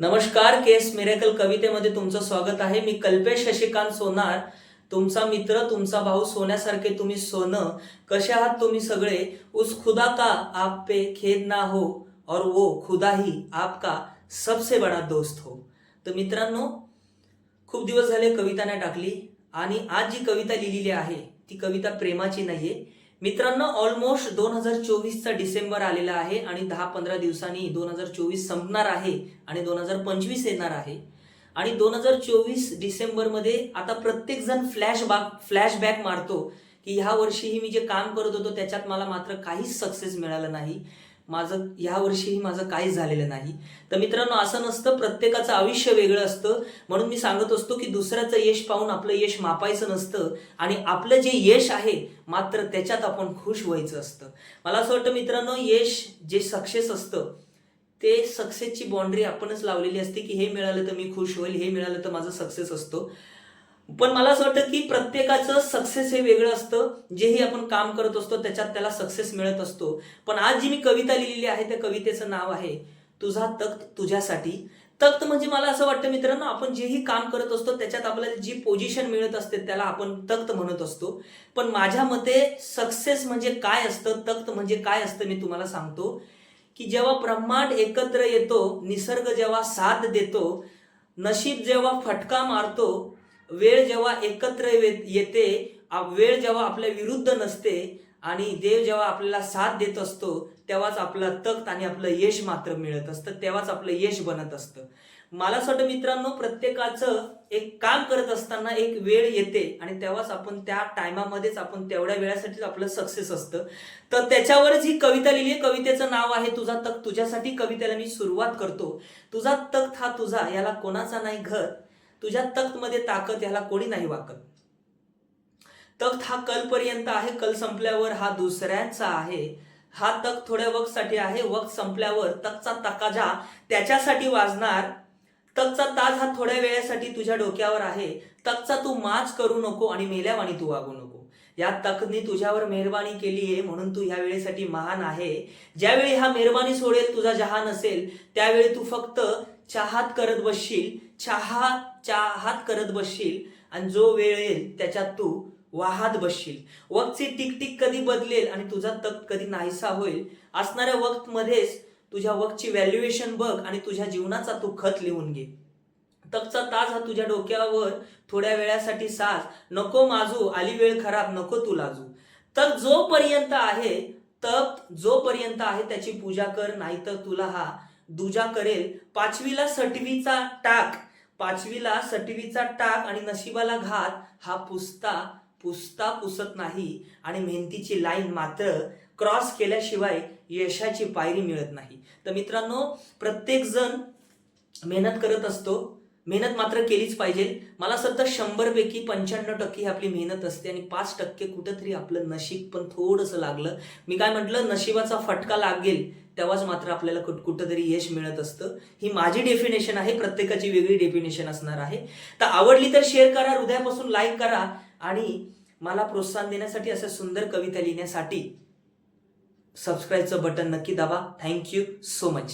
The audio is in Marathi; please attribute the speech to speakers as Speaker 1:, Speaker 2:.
Speaker 1: नमस्कार केस मिरेकल कवितेमध्ये तुमचं स्वागत आहे. मी कल्पेश शशिकांत सोनार. तुमचा मित्र तुमचा भाऊ सोन्यासारखे तुम्ही सोनं. कसे आहात तुम्ही सगळे? उस खुदा का आप पे खेद ना हो? और वो खुदा ही आपका सबसे बडा दोस्त हो. तर मित्रांनो खूप दिवस झाले कविता नाही टाकली. आणि आज जी कविता लिहिलेली आहे ती कविता प्रेमाची नाहीये. मित्रांनो ऑलमोस्ट दोन हजार चोवीसचा डिसेंबर आलेला आहे आणि दहा पंधरा दिवसांनी दोन हजार चोवीस संपणार आहे आणि दोन हजार पंचवीस येणार आहे. आणि दोन हजार चोवीस डिसेंबरमध्ये आता प्रत्येकजण फ्लॅश फ्लॅशबॅक फ्लॅशबॅक मारतो की ह्या वर्षीही मी जे काम करत होतो त्याच्यात मला मात्र काहीच सक्सेस मिळालं नाही. माझं ह्या वर्षीही माझं काहीच झालेलं नाही. तर मित्रांनो असं नसतं प्रत्येकाचं आयुष्य वेगळं असतं. म्हणून मी सांगत असतो की दुसऱ्याचं यश पाहून आपलं यश मापायचं नसतं आणि आपलं जे यश आहे मात्र त्याच्यात आपण खुश व्हायचं असतं. मला असं वाटतं मित्रांनो यश जे सक्सेस असतं ते सक्सेसची बाउंड्री आपणच लावलेली असते की हे मिळालं तर मी खुश होईल हे मिळालं तर माझं सक्सेस असतो. पण मला असं वाटतं की प्रत्येकाचं सक्सेस हे वेगळं असतं. जेही आपण काम करत असतो त्याच्यात त्याला सक्सेस मिळत असतो. पण आज जी मी कविता लिहिलेली आहे त्या कवितेचं नाव आहे तुझा तख्त तुझ्यासाठी. तख्त म्हणजे मला असं वाटतं मित्रांनो आपण जेही काम करत असतो त्याच्यात आपल्याला जी पोझिशन मिळत असते त्याला आपण तख्त म्हणत असतो. पण माझ्या मते सक्सेस म्हणजे काय असतं तख्त म्हणजे काय असतं मी तुम्हाला सांगतो. की जेव्हा ब्रह्मांड एकत्र येतो निसर्ग जेव्हा साथ देतो नशीब जेव्हा फटका मारतो वेळ जेव्हा एकत्र येते वेळ जेव्हा आपल्या विरुद्ध नसते आणि देव जेव्हा आपल्याला साथ देत असतो तेव्हाच आपला तख्त आणि आपलं यश मात्र मिळत असतं तेव्हाच आपलं यश बनत असतं. मला असं वाटतं मित्रांनो प्रत्येकाचं एक काम करत असताना एक वेळ येते आणि तेव्हाच आपण त्या टायमामध्येच आपण तेवढ्या वेळासाठीच आपलं सक्सेस असतं. तर त्याच्यावरच ही कविता लिहिली आहे. कवितेचं नाव आहे तुझा तख्त. तुझ्यासाठी कवितेला मी सुरुवात करतो. तुझा तख्त हा तुझा याला कोणाचा नाही घर. तुझ्या तख्त मध्ये ताकद याला कोणी नाही वाकत. तख्त हा कलपर्यंत आहे कल संपल्यावर हा दुसऱ्यांचा आहे. हा तख्त थोड्या वक्त साठी आहे वक्त संपल्यावर तख्तचा तकाजा त्याच्यासाठी वाजणार. तख्तचा ताज हा थोड्या वेळासाठी तुझ्या डोक्यावर आहे. तख्तचा तू माच करू नको आणि मेल्यावानी तू वागू नको. या तकनी तुझ्यावर मेहरबानी केली आहे म्हणून तू ह्या वेळेसाठी महान आहे. ज्यावेळी हा मेहरबानी सोडेल तुझा जहान असेल त्यावेळी तू फक्त चाहात करत बसशील. चहा चाहात करत बसशील आणि जो वेळ येईल त्याच्यात तू वाहात बसशील. वक्तची टिकटिक कधी बदलेल आणि तुझा तक कधी नाहीसा होईल? असणाऱ्या वक्त मध्येच तुझ्या वक्तची व्हॅल्युएशन बघ आणि तुझ्या जीवनाचा तू खत लिहून घे. तकचा ताज हा तुझ्या डोक्यावर थोड्या वेळासाठी साज. नको माजू आली वेळ खराब नको तू लाजू. तक जोपर्यंत आहे तप जोपर्यंत आहे त्याची पूजा कर नाही तर तुला हा दुजा करेल. पाचवीला सटवीचा टाक. पाचवीला सटवीचा टाक आणि नशिबाला घात हा पुसता पुसता पुसत नाही आणि मेहनतीची लाईन मात्र क्रॉस केल्याशिवाय यशाची पायरी मिळत नाही. तर मित्रांनो प्रत्येक जण मेहनत करत असतो. मेहनत मात्र केलीच पाहिजे. मला सध्या शंभरपैकी पंच्याण्णव टक्के ही आपली मेहनत असते आणि पाच टक्के कुठंतरी आपलं नशीब पण थोडंसं लागलं. मी काय म्हटलं नशिबाचा फटका लागेल तेव्हाच मात्र आपल्याला कुठ कुठंतरी यश मिळत असतं. ही माझी डेफिनेशन आहे प्रत्येकाची वेगळी डेफिनेशन असणार आहे. तर आवडली तर शेअर करा हृदयापासून लाईक करा आणि मला प्रोत्साहन देण्यासाठी असं सुंदर कविता लिहिण्यासाठी सबस्क्राईबचं बटन नक्की दाबा. Thank you so much